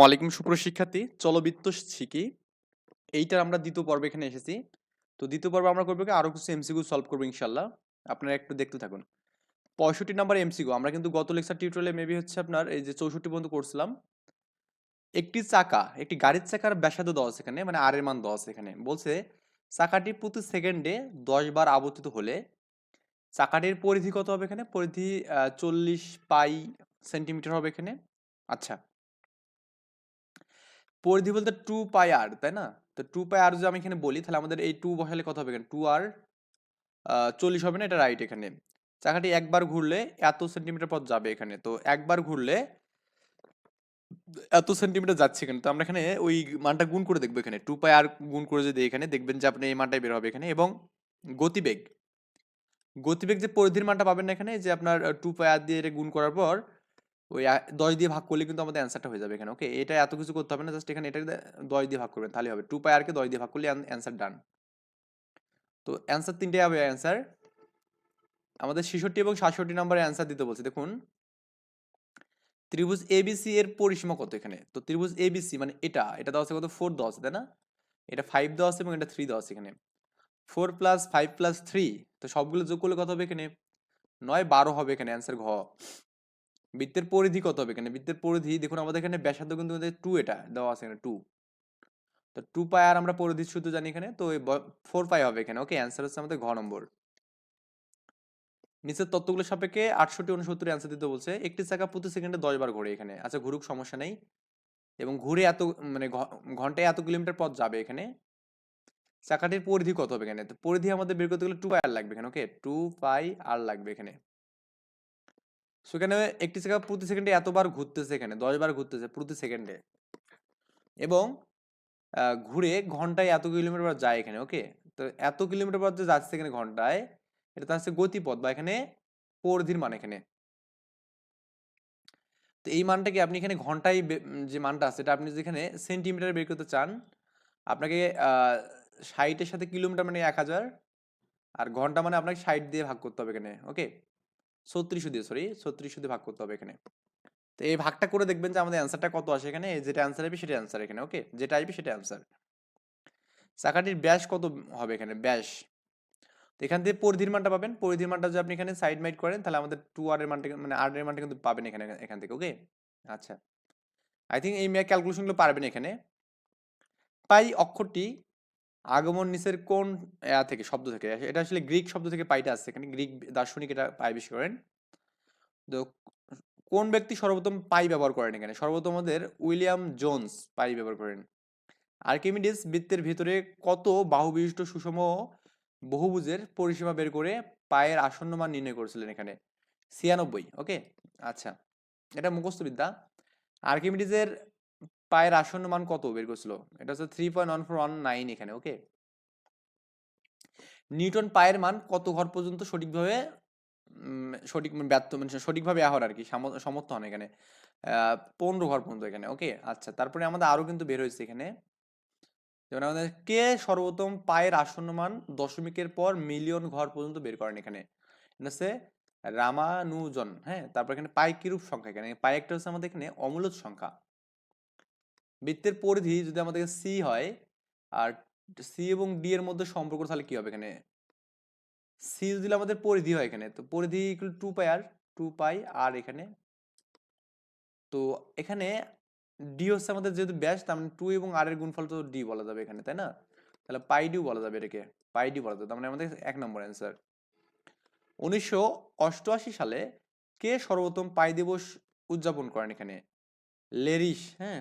আলাইকুম সুপ্রশিক্ষার্থী চলো বৃত্ত শিখি। এইটার আমরা দ্বিতীয় পর্বে এখানে এসেছি। তো দ্বিতীয় পর্বে আমরা করব কি? আরও কিছু এমসিকিউ সলভ করব ইনশাল্লাহ। আপনারা একটু দেখতে থাকুন। পঁয়ষট্টি নাম্বার এমসিকিউ আমরা কিন্তু গত লেকচার টিউটোরিয়ালে মেবি হচ্ছে আপনার এই যে চৌষট্টি পর্যন্ত করছিলাম। একটি চাকা, একটি গাড়ির চাকার ব্যাসার্ধ দেওয়া আছে এখানে মানে আর এর মান দেওয়া আছে এখানে। বলছে, চাকাটি প্রতি সেকেন্ডে দশ বার আবর্তিত হলে চাকাটির পরিধি কত হবে এখানে? পরিধি চল্লিশ পাই সেন্টিমিটার হবে এখানে। আচ্ছা পরিধি বলতে টু পাই আর তাই না? তো টু পাই আর যদি আমি এখানে বলি, তাহলে আমাদের এই টু বসালে কত হবে এখানে? টু আর চল্লিশ হবে না? এটা রাইট এখানে। চাকাটি একবার ঘুরলে এত সেন্টিমিটার পথ যাবে এখানে। তো একবার ঘুরলে এত সেন্টিমিটার যাচ্ছে এখানে। তো আমরা এখানে ওই মানটা গুণ করে দেখব এখানে। টু পাই আর গুণ করে যদি এখানে দেখবেন যে আপনি এই মানটাই বের হবে এখানে। এবং গতিবেগ। গতিবেগ যে পরিধির মানটা পাবেন না এখানে, যে আপনার টু পাই আর দিয়ে গুণ করার পর ওই দশ দিয়ে ভাগ করলে কিন্তু আমাদের অ্যান্সারটা হয়ে যাবে এখানে ওকে এটা এত কিছু করতে হবে না জাস্ট এখানে এটাকে দশ দিয়ে ভাগ করবেন তাহলে হবে। টু পাই আরকে দশ দিয়ে ভাগ করলে অ্যান্সার ডান তো অ্যান্সার তিনটে হবে অ্যান্সার আমাদের ছেষট্টি এবং সাতষট্টি নম্বরের অ্যান্সার দিতে বলছে, দেখুন। ত্রিভুজ এবিসি এর পরিসীমা কত এখানে? তো ত্রিভুজ এবিসি মানে এটা এটা আছে কত? ফোর আছে তাই না? এটা ফাইভ আছে এবং এটা থ্রি আছে এখানে। Four plus five plus three তো সবগুলো যোগ করলে কত হবে এখানে? নয়, বারো হবে এখানে অ্যান্সার ঘ। বৃত্তের পরিধি কত হবে? এখানে বৃত্তের পরিধি, দেখুন আমাদের এখানে ব্যাসার্ধ কিন্তু টু এটা, দেওয়া আছে এখানে টু তো টু পাই আর আমরা পরিধি শুধু জানি এখানে, তো ফোর পাই হবে এখানে ওকে অ্যান্সার হচ্ছে আমাদের ঘ নম্বর। নিচের তত্ত্বগুলোর সাপেক্ষে আটষট্টি উনসত্তর অ্যান্সার দিতে বলছে, একটি চাকা প্রতি সেকেন্ডে দশ বার ঘোরে এখানে আচ্ছা ঘুরুক, সমস্যা নেই। এবং ঘুরে এত মানে ঘন্টায় এত কিলোমিটার পথ যাবে এখানে। চাকাটির পরিধি কত হবে এখানে? তো পরিধি আমাদের বের করতে গেলে টু পাই আর লাগবে এখানে ওকে টু পাই আর লাগবে এখানে। সেখানে একটি চাকা প্রতি সেকেন্ডে এতবার ঘুরতেছে এখানে, দশ বার ঘুরতেছে প্রতি সেকেন্ডে। এবং ঘুরে ঘন্টায় এত কিলোমিটার পর যায় এখানে ওকে তো এত কিলোমিটার পর যে যাচ্ছে এখানে ঘন্টায়, এটা তার হচ্ছে গতিপথ বা এখানে পরিধির মান এখানে। তো এই মানটা কি আপনি এখানে ঘন্টায় যে মানটা আছে, এটা আপনি যেখানে সেন্টিমিটারে বের করতে চান, আপনাকে ষাটের সাথে কিলোমিটার মানে এক হাজার, আর ঘণ্টা মানে আপনাকে ষাট দিয়ে ভাগ করতে হবে এখানে ওকে ছত্রিশশো দিয়ে সরি ছত্রিশশো দিয়ে ভাগ করতে হবে এখানে। তো এই ভাগটা করে দেখবেন যে আমাদের অ্যান্সারটা কত আসে এখানে? যেটা অ্যান্সার আসবে সেটা অ্যান্সার এখানে ওকে যেটা আসবে সেটা অ্যান্সার চাকাটির ব্যাস কত হবে এখানে? ব্যাস। তো এখান থেকে পরিধির মানটা পাবেন। পরিধির মানটা যদি আপনি এখানে সাইড মাইড করেন, তাহলে আমাদের টু আর এর মানটা মানে আর এর মানটা কিন্তু পাবেন এখানে, এখান থেকে ওকে আচ্ছা। আই থিঙ্ক এই ক্যালকুলেশনগুলো পারবেন এখানে। পাই অক্ষরটি আগমন নিচের কোন থেকে, শব্দ থেকে? এটা আসলে গ্রিক শব্দ থেকে পাইটা আসছে এখানে। গ্রিক দার্শনিক এটা পাই বেশি করেন। তো কোন ব্যক্তি সর্বপ্রথম পাই ব্যবহার করেন এখানে? সর্বপ্রথম আমাদের উইলিয়াম জোনস পাই ব্যবহার করেন। আর্কিমিডিস বৃত্তের ভিতরে কত বাহু বিশিষ্ট সুষম বহুভুজের পরিসীমা বের করে পায়ের আসন্ন মান নির্ণয় করেছিলেন এখানে? ছিয়ানব্বই, ওকে? আচ্ছা এটা মুখস্থ বিদ্যা আর্কিমিডিসের পায়ের আসন্ন মান কত বের করছিল? এটা হচ্ছে three point one four one nine এখানে ওকে নিউটন পায়ের মান কত ঘর পর্যন্ত সঠিকভাবে সঠিক মানে ব্যর্থ মানে সঠিকভাবে আহর আর কি, সাম- সমর্থ হন এখানে। পনেরো ঘর পর্যন্ত এখানে ওকে আচ্ছা তারপরে আমাদের আরও কিন্তু বের হয়েছে এখানে। যেমন আমাদের কে সর্বপ্রথম পায়ের আসন্ন মান দশমিকের পর মিলিয়ন ঘর পর্যন্ত বের করেন এখানে? এটা হচ্ছে রামানুজন হ্যাঁ? তারপর এখানে পাই কিরূপ সংখ্যা এখানে? পাই একটা হচ্ছে আমাদের এখানে অমূলত সংখ্যা। বৃত্তের পরিধি যদি আমাদের সি হয়, আর সি এবং ডি এর মধ্যে সম্পর্ক তাহলে কি হবে এখানে? সি যদি আমাদের পরিধি হয় এখানে, তো পরিধি equal to pi r two pi r এখানে। তো এখানে ডি হচ্ছে আমাদের যেহেতু ব্যাস, তার মানে টু এবং আর এর গুণফল তো ডি বলা যাবে এখানে, তাই না? তাহলে পাই ডিও বলা যাবে এটাকে পাই ডি বলা যাবে, তার মানে আমাদের এক নম্বর অ্যান্সার উনিশশো অষ্টআশি সালে কে সর্বপ্রথম পাই দিবস উদযাপন করেন এখানে? লেরিস হ্যাঁ?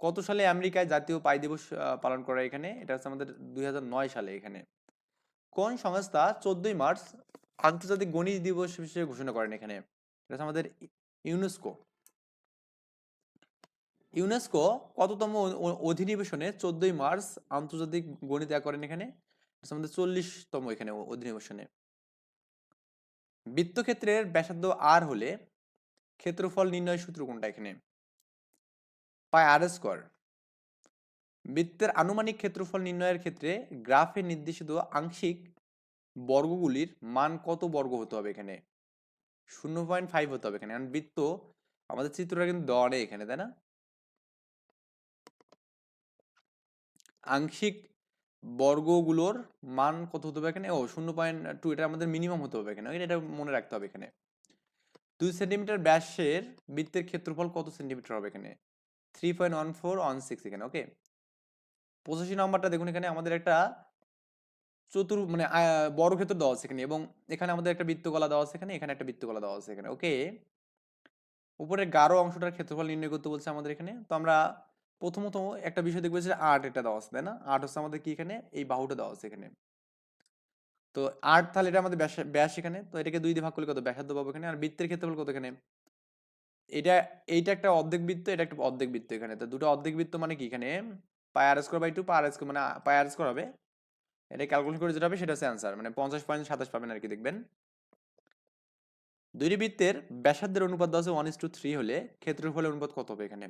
কত সালে আমেরিকায় জাতীয় পাই দিবস পালন করে এখানে? এটা হচ্ছে আমাদের দুই হাজার নয় সালে এখানে। কোন সংস্থা চোদ্দই মার্চ আন্তর্জাতিক গণিত দিবস হিসেবে ঘোষণা করেন এখানে? এটা হচ্ছে আমাদের ইউনেস্কো। ইউনেস্কো কততম অধিনিবেশনে চোদ্দই মার্চ আন্তর্জাতিক গণিত করেন এখানে? আমাদের চল্লিশতম এখানে অধিনিবেশনে। বৃত্তক্ষেত্রের ব্যাসার্ধ আর হলে ক্ষেত্রফল নির্ণয় সূত্র কোনটা এখানে? পাই আর স্কোয়ার বৃত্তের আনুমানিক ক্ষেত্রফল নির্ণয়ের ক্ষেত্রে গ্রাফে নির্দেশিত আংশিক বর্গগুলির মান কত বর্গ হতে হবে এখানে? শূন্য পয়েন্ট ফাইভ হতে হবে এখানে, কারণ বৃত্ত আমাদের চিত্রটা কিন্তু দেওয়া নেই এখানে, তাই না? আংশিক বর্গগুলোর মান কত হতে হবে এখানে? ও, শূন্য পয়েন্ট টু এটা আমাদের মিনিমাম হতে হবে এখানে, এটা মনে রাখতে হবে এখানে। দুই সেন্টিমিটার ব্যাসের বৃত্তের ক্ষেত্রফল কত সেন্টিমিটার হবে এখানে? Three point one four one six এখানে ওকে পঁচাশি নাম্বারটা দেখুন, এখানে আমাদের একটা চতুর মানে বর্গক্ষেত্র দেওয়া আছে এখানে এবং এখানে আমাদের একটা বৃত্তকলা দেওয়া আছে এখানে এখানে একটা বৃত্তকলা দেওয়া আছে এখানে ওকে উপরের গাঢ় অংশটার ক্ষেত্রফল নির্ণয় করতে বলছে আমাদের এখানে। তো আমরা প্রথমত একটা বিষয় দেখব যে আট এটা দেওয়া আছে, তাই না? আট হচ্ছে আমাদের কি এখানে? এই বাহুটা দেওয়া আছে এখানে। তো আট তাহলে এটা আমাদের ব্যাস ব্যাস এখানে, তো এটাকে দুই দিয়ে ভাগ করলে কত? ব্যাসার্ধ পাবো এখানে, আর বৃত্তের ক্ষেত্রফল কত এখানে? এটা, এইটা একটা অর্ধেক বৃত্ত, এটা একটা অর্ধেক বৃত্ত এখানে। তো দুটো অর্ধেক বৃত্ত মানে কি এখানে? Pi r square by two pi r square মানে পাই আর স্কোয়ার হবে। এটা ক্যালকুলেট করে যেটা হবে সেটা হচ্ছে অ্যান্সার মানে পঞ্চাশ পয়েন্ট সাতাশ পাবেন আর কি দেখবেন। দুইটি বৃত্তের ব্যাসার্ধের অনুপাত দেওয়া ওয়ান ইস টু থ্রি হলে ক্ষেত্রফলের অনুপাত কত হবে এখানে?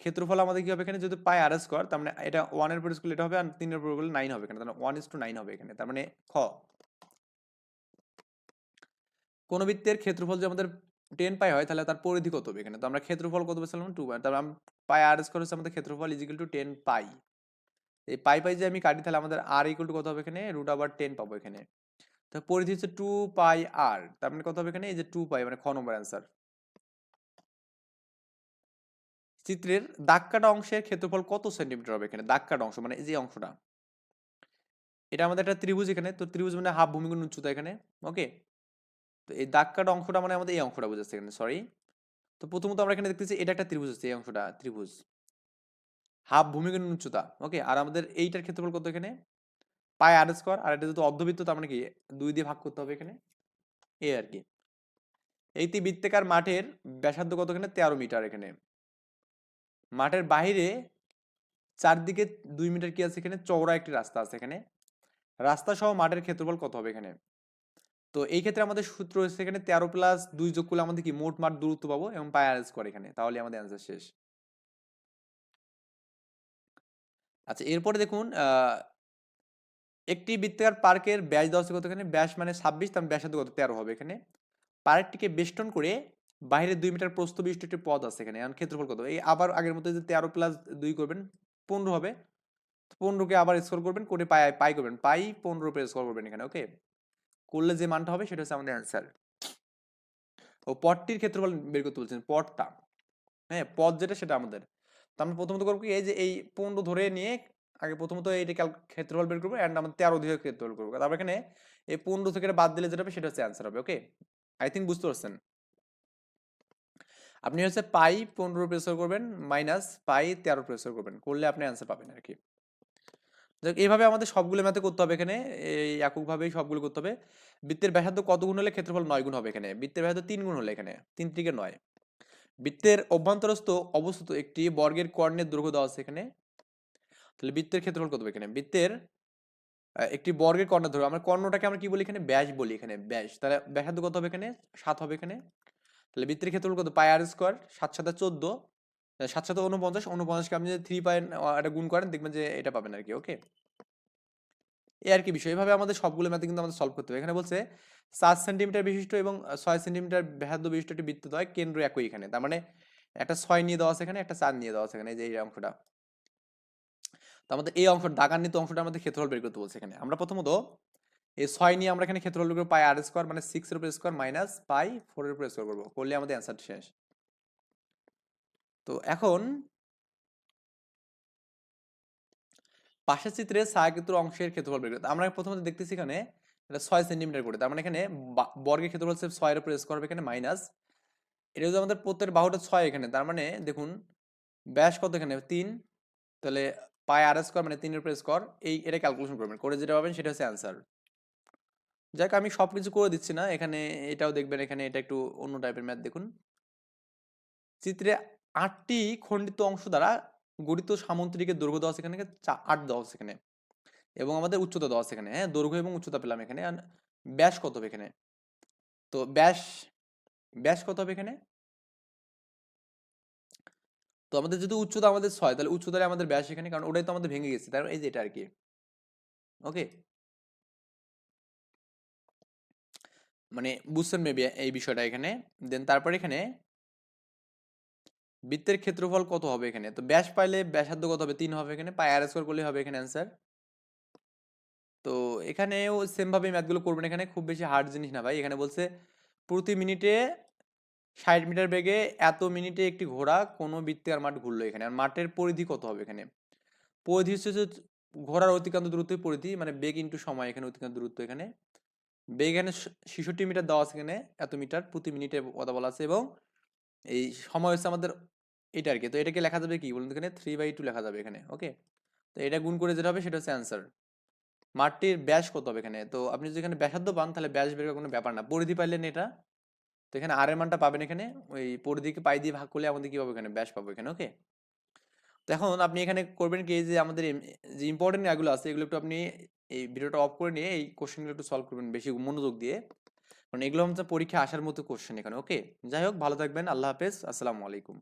ক্ষেত্রফল আমাদের কি হবে এখানে? যদি পাই আর স্কোয়ার তার মানে এটা ওয়ানের উপর স্কুল এটা হবে আর তিনের উপর করলে নাইন হবে এখানে। তার ওয়ান ইস টু নাইন হবে এখানে। তার মানে খ। কোন বৃত্তের ক্ষেত্রফল যে আমাদের টেন পাই হয়, তাহলে তার পরিধি কত হবে এখানে? তো আমরা ক্ষেত্রফল কত পেয়েছিলাম? টু পাই তারপর পাই আর স্কোয়ার হচ্ছে আমাদের ক্ষেত্রফল ইজিক্যাল টু টেন পাই এই পাই পাই যে আমি কাটি, তাহলে আমাদের আর ইকুয়াল টু কত হবে এখানে? রুট আবার টেন পাবো এখানে। তো পরিধি হচ্ছে টু পাই আর তার মানে কত হবে এখানে? এই যে টু পাই মানে খ নম্বর অ্যান্সার চিত্রের দাগ কাটা অংশের ক্ষেত্রফল কত সেন্টিমিটার হবে এখানে? দাগ কাটা অংশ মানে এই যে অংশটা। এটা আমাদের একটা ত্রিভুজ এখানে। তো ত্রিভুজ মানে হাফ ভূমিগুণ উচ্চতা এখানে। ওকে তো এই দাগ কাটা অংশটা মানে আমাদের এই অংশটা বুঝাচ্ছে এখানে সরি তো প্রথমত আমরা এখানে দেখতেছি এটা একটা ত্রিভুজ আছে এই অংশটা ত্রিভুজ। হাফ ভূমিগুণ উচ্চতা ওকে আর আমাদের এইটার ক্ষেত্রফল কত এখানে? পাই আর স্কোয়ার আর এটা যেহেতু অর্ধবৃত্ত, তার মানে কি? দুই দিয়ে ভাগ করতে হবে এখানে। এই আর কি। এইটি বৃত্তাকার মাঠের ব্যাসার্ধ কত এখানে? তেরো মিটার এখানে। মাঠের বাইরে চারদিকে দুই মিটার কি আছে এখানে? চওড়া একটি রাস্তা আছে এখানে। রাস্তা সহ মাঠের ক্ষেত্রফল কত হবে এখানে? তো এই ক্ষেত্রে আমাদের সূত্র হচ্ছে এখানে তেরো প্লাস দুই যোগ করলে আমাদের কি? মোট মাঠ দূরত্ব পাবো এবং পাই আর স্কোয়ার এখানে। তাহলে আমাদের অ্যান্সার শেষ। আচ্ছা এরপরে দেখুন একটি বৃত্তাকার পার্কের ব্যাস দেওয়া কত এখানে? ব্যাস মানে ছাব্বিশ, তার ব্যাসার্ধ কত? তেরো হবে এখানে। পার্কটিকে বেষ্টন করে বাইরে দুই মিটার প্রস্থ বিশিষ্ট একটি পথ আছে এখানে। এখন ক্ষেত্রফল কত? এই আবার আগের মতো যে তেরো প্লাস দুই করবেন, পনেরো হবে। পনেরোকে আবার স্কোর করবেন করে পাই পাই করবেন। পাই পনেরো স্কোর করবেন এখানে ওকে করলে যে মানটা হবে সেটা হচ্ছে আমাদের অ্যান্সার ও পথটির ক্ষেত্রফল বের করতে বলছেন পথটা হ্যাঁ পথ যেটা সেটা আমাদের। তো আমরা প্রথমত করব এই যে এই পনেরো ধরে নিয়ে আগে প্রথমত এইটা ক্যাল ক্ষেত্রফল বের করব অ্যান্ড আমাদের তেরো দিয়ে ক্ষেত্রফল করব। তারপর এখানে এই পনেরো থেকে বাদ দিলে যেটা হবে সেটা হচ্ছে অ্যান্সার হবে ওকে আই থিঙ্ক বুঝতে পারছেন? আপনি হচ্ছে পাই পনেরো প্রেসার করবেন মাইনাস পাই তেরো প্রেসার করবেন, করলে আপনি অ্যান্সার পাবেন আর কি এইভাবে আমাদের সবগুলো ম্যাথে করতে হবে এখানে। এই এককভাবেই সবগুলো করতে হবে। বৃত্তের ব্যাসার্ধ কত গুণ হলে ক্ষেত্রফল নয় গুণ হবে এখানে? বৃত্তের ব্যাসার্ধ তিন গুণ হলে এখানে। তিন থেকে নয়। বৃত্তের অভ্যন্তরস্থ অবস্থিত একটি বর্গের কর্ণের দৈর্ঘ্য দেওয়া আছে এখানে। তাহলে বৃত্তের ক্ষেত্রফল কত হবে এখানে? বৃত্তের একটি বর্গের কর্ণের দৈর্ঘ্য। আমরা কর্ণটাকে আমরা কি বলি এখানে? ব্যাস বলি এখানে, ব্যাস। তাহলে ব্যাসার্ধ কত হবে এখানে? সাত হবে এখানে। তাহলে বৃত্তের ক্ষেত্রফল কত? পাই আর স্কোয়ার সাত সাথে চোদ্দ। সাত সাথে উনপঞ্চাশ উনপঞ্চাশকে আপনি যদি থ্রি পয়েন্ট এটা গুণ করেন, দেখবেন যে এটা পাবেন আর কি ওকে এই আর কি বিষয়। এভাবে আমাদের সবগুলো ম্যাথে কিন্তু আমাদের সলভ করতে হবে। এখানে বলছে সাত সেন্টিমিটার বিশিষ্ট এবং ছয় সেন্টিমিটার ব্যাসার্ধ বিশিষ্ট একটি বৃত্ত হয় কেন্দ্র একই এখানে। তার মানে একটা ছয় নিয়ে দেওয়া আছে এখানে, একটা চার নিয়ে দেওয়া আছে এখানে যে এই অংশটা। তো আমাদের এই অংশ দাগান্বিত অংশটা আমাদের ক্ষেত্রফল বের করতে বলছে এখানে। আমরা প্রথমত এই ছয় নিয়ে আমরা এখানে ক্ষেত্রফল বের পাই আর স্কোয়ার মানে সিক্স এর উপর স্কোয়ার মাইনাস পাই ফোর এর উপর স্কোয়ার করব। করলে আমাদের অ্যান্সার শেষ। তো এখন পাশের চিত্রে ছায়াক্ষেত্র অংশের ক্ষেত্রফল বের করতে, আমরা প্রথমত দেখতেছি এখানে এটা ছয় সেন্টিমিটার করে, তার মানে এখানে বর্গের ক্ষেত্রফল হচ্ছে ছয়ের উপর স্কোয়ার হবে এখানে মাইনাস এটা যদি আমাদের প্রত্যেক বাহুটা ছয় এখানে, তার মানে দেখুন ব্যাস কত এখানে? তিন, তাহলে পায়ে আর স্কোয়ার মানে তিনের উপর স্কোয়ার এই এটা ক্যালকুলেশন করবেন, করে যেটা পাবেন সেটা হচ্ছে অ্যান্সার যাক, আমি সব কিছু করে দিচ্ছি না, এখানে এটাও দেখবেন, এখানে এটা একটু অন্য টাইপের ম্যাথ দেখুন। চিত্রে আটটি খণ্ডিত অংশ দ্বারা গঠিত সামন্ত্রিকের দৈর্ঘ্য দেওয়া চা- আট দেওয়া এখানে এবং আমাদের উচ্চতা দেওয়া এখানে হ্যাঁ? দৈর্ঘ্য এবং উচ্চতা পেলাম এখানে ব্যাস কত হবে এখানে? তো ব্যাস ব্যাস কত হবে এখানে? তো আমাদের যদি উচ্চতা আমাদের ছয়, তাহলে উচ্চতায় আমাদের ব্যাস এখানে, কারণ ওটাই তো আমাদের ভেঙে গেছে, তার এই যে এটা আর কি ওকে? মানে বুঝছেন মেবি এই বিষয়টা এখানে, দেন তারপর এখানে বৃত্তের ক্ষেত্রফল কত হবে এখানে? তো ব্যাস পাইলে ব্যাসার্ধ কত হবে? তিন হবে এখানে। পাই আর স্কোয়ার করলে হবে এখানে অ্যান্সার তো এখানেও সেম ভাবে ম্যাথগুলো করবেন এখানে। খুব বেশি হার্ড জিনিস না ভাই। এখানে বলছে, প্রতি মিনিটে ষাট মিটার বেগে এত মিনিটে একটি ঘোড়া কোনো বৃত্তে আর মাঠ ঘুরলো এখানে। আর মাঠের পরিধি কত হবে এখানে? পরিধি হচ্ছে ঘোড়ার অতিক্রান্ত দূরত্বই পরিধি মানে বেগ ইন্টু সময় এখানে অতিক্রান্ত দূরত্ব এখানে। বেগ এখানে ছেষট্টি মিটার দেওয়া আছে এখানে, এত মিটার প্রতি মিনিটে কথা বলা আছে এবং এই সময় হচ্ছে আমাদের এটা আর কি তো এটাকে লেখা যাবে কি? বলুন এখানে থ্রি বাই টু লেখা যাবে এখানে ওকে তো এটা গুণ করে যেটা হবে সেটা হচ্ছে অ্যান্সার মাঠটির ব্যাস কত হবে এখানে? তো আপনি যদি এখানে ব্যাসার্ধ পান, তাহলে ব্যাস বের কোনো ব্যাপার না। পরিধি পাইলেন এটা। তো এখানে আর এর মানটা পাবেন এখানে। ওই পরিধিকে পাই দিয়ে ভাগ করলে আমাদের কি পাবো এখানে? ব্যাস পাবো এখানে ওকে তো এখন আপনি এখানে করবেন কি? যে আমাদের যে ইম্পর্টেন্ট এগুলো আছে, এগুলো একটু আপনি এই ভিডিওটা অফ করে নিয়ে এই কোশ্চেনগুলো একটু সলভ করবেন বেশি মনোযোগ দিয়ে। কারণ এগুলো হচ্ছে পরীক্ষা আসার মতো কোশ্চেন এখানে ওকে যাই হোক, ভালো থাকবেন, আল্লাহ হাফেজ, আসসালামু আলাইকুম।